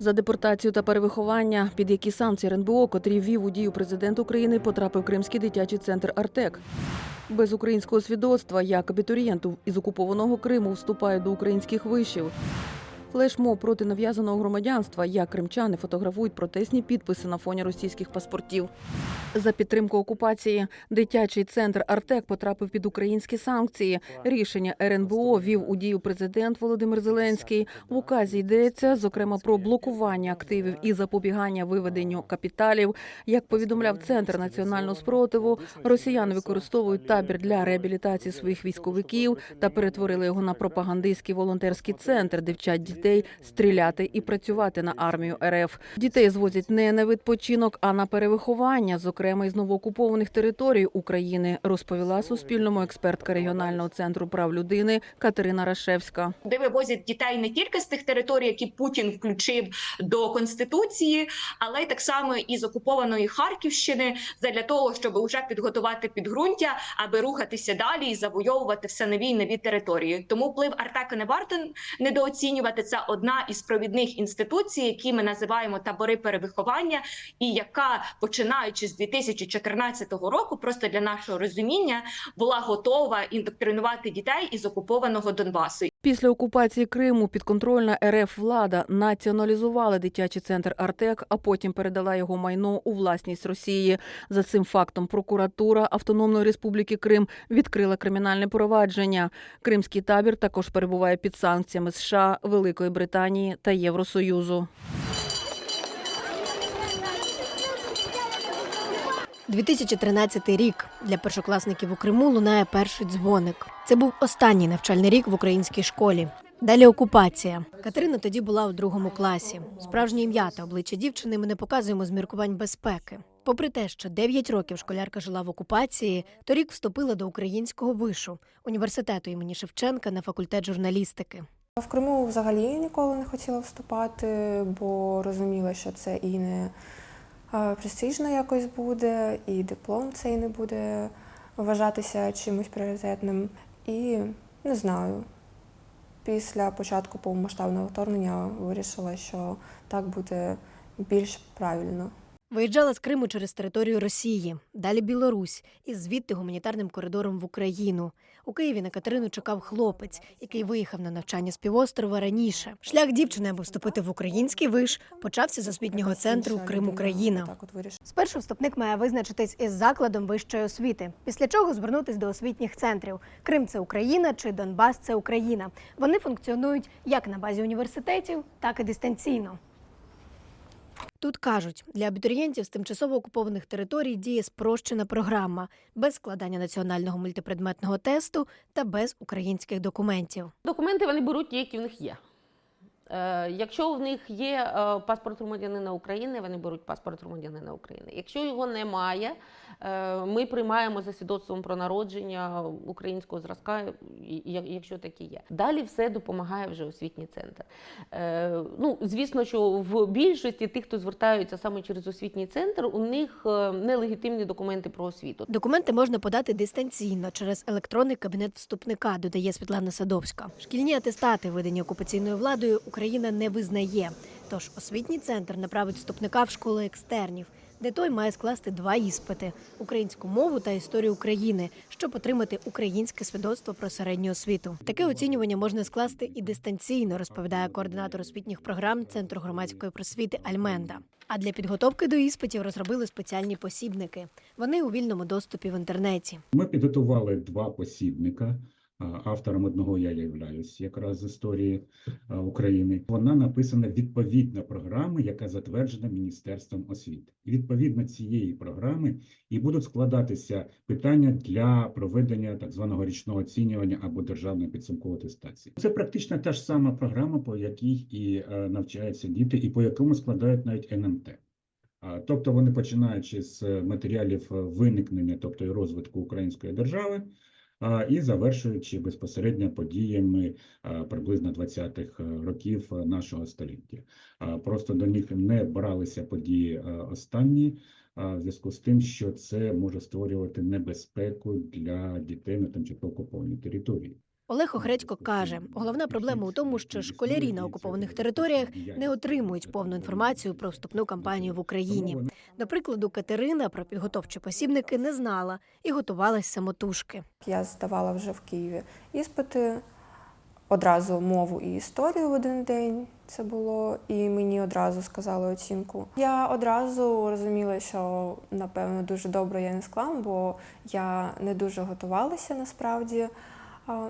За депортацію та перевиховання, під які санкції РНБО, котрі ввів у дію президент України, потрапив Кримський дитячий центр Артек. Без українського свідоцтва, як абітурієнту із окупованого Криму вступають до українських вишів. Флешмоб проти нав'язаного громадянства, як кримчани фотографують протестні підписи на фоні російських паспортів. За підтримку окупації дитячий центр Артек потрапив під українські санкції. Рішення РНБО вів у дію президент Володимир Зеленський. В указі йдеться зокрема про блокування активів і запобігання виведенню капіталів. Як повідомляв центр національного спротиву, росіяни використовують табір для реабілітації своїх військовиків та перетворили його на пропагандистський волонтерський центр, де вчать дітей стріляти і працювати на армію РФ. Дітей звозять не на відпочинок, а на перевиховання, зокрема із новоокупованих територій України, розповіла Суспільному експертка регіонального центру прав людини Катерина Рашевська. де вивозять дітей не тільки з тих територій, які Путін включив до конституції, але й так само із окупованої Харківщини, для того, щоб вже підготувати підґрунтя, аби рухатися далі і завойовувати все нові й нові території. Тому вплив Артека не варто недооцінювати. Це одна із провідних інституцій, які ми називаємо табори перевиховання, і яка починаючи з 2014 року, просто для нашого розуміння, була готова індоктринувати дітей із окупованого Донбасу. Після окупації Криму підконтрольна РФ влада націоналізувала дитячий центр Артек, а потім передала його майно у власність Росії. За цим фактом прокуратура Автономної Республіки Крим відкрила кримінальне провадження. Кримський табір також перебуває під санкціями США, Великої Британії та Євросоюзу. 2013 рік для першокласників у Криму лунає перший дзвоник. Це був останній навчальний рік в українській школі. Далі окупація. Катерина тоді була у другому класі. Справжнє ім'я та обличчя дівчини ми не показуємо з міркувань безпеки. Попри те, що 9 років школярка жила в окупації, торік вступила до українського вишу університету імені Шевченка на факультет журналістики. В Криму взагалі ніколи не хотіла вступати, бо розуміла, що це і не престижно якось буде, і диплом цей не буде вважатися чимось пріоритетним. І не знаю. Після початку повномасштабного вторгнення вирішила, що так буде більш правильно. Виїжджала з Криму через територію Росії, далі Білорусь, і звідти гуманітарним коридором в Україну. У Києві на Катерину чекав хлопець, який виїхав на навчання з півострова раніше. Шлях дівчини, аби вступити в український виш, почався з освітнього центру Крим Україна. Спершу вступник має визначитись із закладом вищої освіти, після чого звернутись до освітніх центрів. Крим це Україна чи Донбас це Україна. Вони функціонують як на базі університетів, так і дистанційно. Тут кажуть, для абітурієнтів з тимчасово окупованих територій діє спрощена програма без складання національного мультипредметного тесту та без українських документів. Документи вони беруть ті, які в них є. Е, якщо в них є е, паспорт громадянина України, вони беруть паспорт громадянина України. Якщо його немає, е, ми приймаємо за свідоцтвом про народження українського зразка, якщо такі є. Далі все допомагає вже освітній центр. Ну, звісно, що в більшості тих, хто звертаються саме через освітній центр, у них нелегітимні документи про освіту. Документи можна подати дистанційно через електронний кабінет вступника, додає Світлана Садовська. Шкільні атестати, видані окупаційною владою, Україна не визнає. Тож освітній центр направить вступника в школи екстернів, де той має скласти два іспити українську мову та історію України, щоб отримати українське свідоцтво про середню освіту. Таке оцінювання можна скласти і дистанційно, розповідає координатор освітніх програм Центру громадської просвіти Альменда. А для підготовки до іспитів розробили спеціальні посібники. Вони у вільному доступі в інтернеті. Ми підготували два посібника. А, Автором одного я являюсь якраз з історії України. Вона написана відповідно програми, яка затверджена Міністерством освіти. Відповідно цієї програми і будуть складатися питання для проведення так званого річного оцінювання або державної підсумкової атестації. Це практично та ж сама програма, по якій і е, навчаються діти, і по якому складають навіть НМТ. Тобто вони починаючи з матеріалів е, виникнення, тобто і розвитку української держави, і завершуючи безпосередньо подіями приблизно 20-х е, років е, нашого століття. Просто до них не бралися події е, останні, в зв'язку з тим, що це може створювати небезпеку для дітей на тимчасово окупованій території. Олег Охредько каже, головна проблема у тому, що школярі на окупованих територіях не отримують повну інформацію про вступну кампанію в Україні. До прикладу, Катерина про підготовчі посібники не знала і готувалась самотужки. Я здавала вже в Києві іспити, одразу мову і історію в один день це було, і мені одразу сказали оцінку. Я одразу розуміла, що напевно дуже добре я не склам, бо я не дуже готувалася насправді.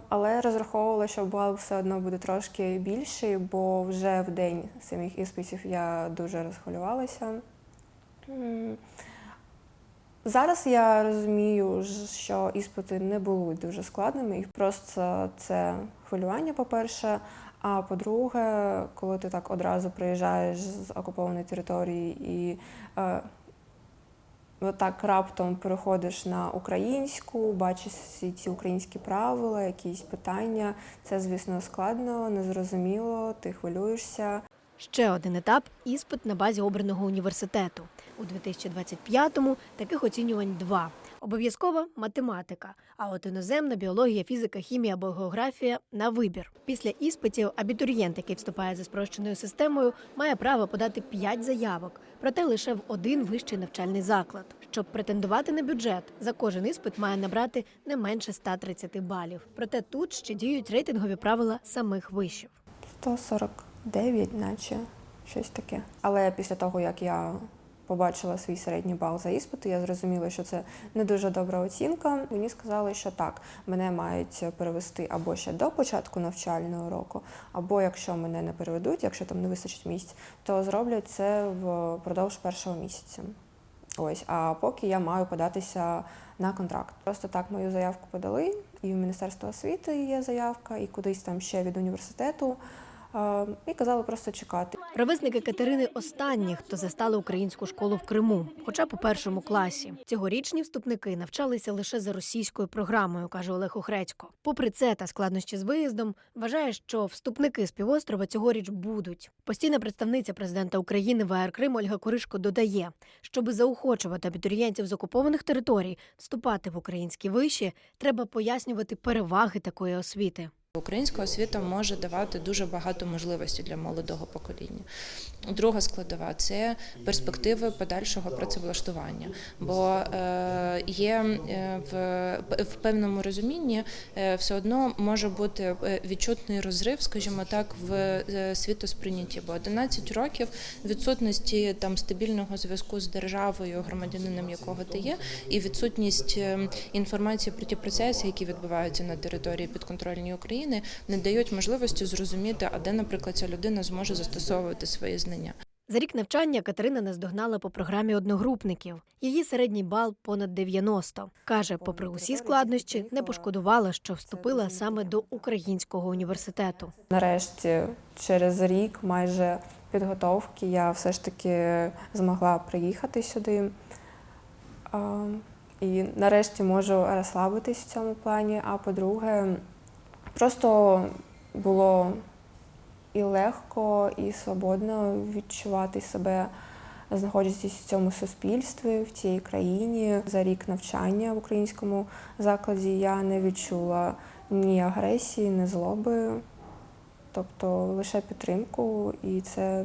Але розраховувала, що бал все одно буде трошки більший, бо вже в день самих іспитів я дуже розхвилювалася. Зараз я розумію, що іспити не будуть дуже складними, і просто це хвилювання, по-перше. А по-друге, коли ти так одразу приїжджаєш з окупованої території і е, отак раптом переходиш на українську, бачиш всі ці українські правила, якісь питання, це, звісно, складно, незрозуміло, ти хвилюєшся. Ще один етап іспит на базі обраного університету. У 2025-му таких оцінювань два. Обов'язкова математика, а от іноземна біологія, фізика, хімія або географія на вибір. Після іспитів абітурієнт, який вступає за спрощеною системою, має право подати 5 заявок, проте лише в один вищий навчальний заклад. Щоб претендувати на бюджет, за кожен іспит має набрати не менше 130 балів. Проте тут ще діють рейтингові правила самих вишів. 149, наче щось таке. Але після того, як я побачила свій середній бал за іспити, я зрозуміла, що це не дуже добра оцінка. Мені сказали, що так, мене мають перевести або ще до початку навчального року, або якщо мене не переведуть, якщо там не вистачить місць, то зроблять це впродовж першого місяця. Ось, а поки я маю податися на контракт. Просто так мою заявку подали, і в Міністерство освіти є заявка, і кудись там ще від університету. І казали просто чекати. Ровесники Катерини останні, хто застали українську школу в Криму, хоча у першому класі. Цьогорічні вступники навчалися лише за російською програмою, каже Олег Охредько. Попри це та складнощі з виїздом, вважає, що вступники з півострова цьогоріч будуть. Постійна представниця президента України в АР Крим Ольга Коришко додає, щоби заохочувати абітурієнтів з окупованих територій вступати в українські виші, треба пояснювати переваги такої освіти. Українська освіта може давати дуже багато можливостей для молодого покоління. Друга складова це перспективи подальшого працевлаштування, бо е, є е, в, певному розумінні е, все одно може бути відчутний розрив, скажімо так, в світосприйнятті. Бо 11 років відсутності там стабільного зв'язку з державою, громадянином якого ти є, і відсутність е, інформації про ті процеси, які відбуваються на території підконтрольної України, не дають можливості зрозуміти, а де, наприклад, ця людина зможе застосовувати свої знання. За рік навчання Катерина наздогнала по програмі одногрупників. Її середній бал понад 90. Каже, попри усі складнощі, не пошкодувала, що вступила саме до українського університету. Нарешті, через рік майже підготовки, я все ж таки змогла приїхати сюди. І нарешті можу розслабитись в цьому плані. А по-друге, просто було і легко, і свободно відчувати себе, знаходячись в цьому суспільстві, в цій країні. За рік навчання в українському закладі я не відчула ні агресії, ні злоби, тобто лише підтримку, і це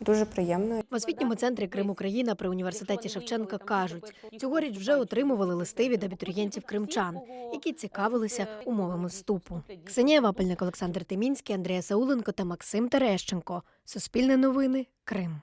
дуже приємно. В освітньому центрі Крим Україна при університеті Шевченка кажуть, цьогоріч вже отримували листи від абітурієнтів кримчан, які цікавилися умовами вступу. Ксенія Вапельник, Олександр Тимінський, Андрія Сауленко та Максим Терещенко. Суспільне новини. Крим.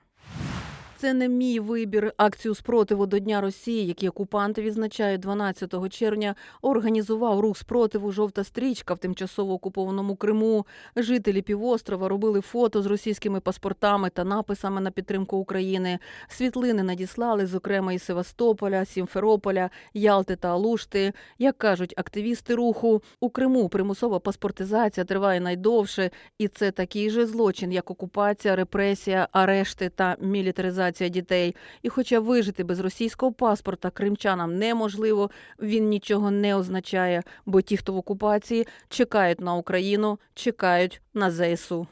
Це не мій вибір. Акцію спротиву до Дня Росії, який окупанти відзначають 12 червня, організував рух спротиву Жовта стрічка в тимчасово окупованому Криму. Жителі півострова робили фото з російськими паспортами та написами на підтримку України. Світлини надіслали, зокрема, із Севастополя, Сімферополя, Ялти та Алушти. Як кажуть активісти руху, у Криму примусова паспортизація триває найдовше, і це такий же злочин, як окупація, репресія, арешти та мілітаризація дітей. І хоча вижити без російського паспорта кримчанам неможливо, він нічого не означає, бо ті, хто в окупації, чекають на Україну, чекають на ЗСУ.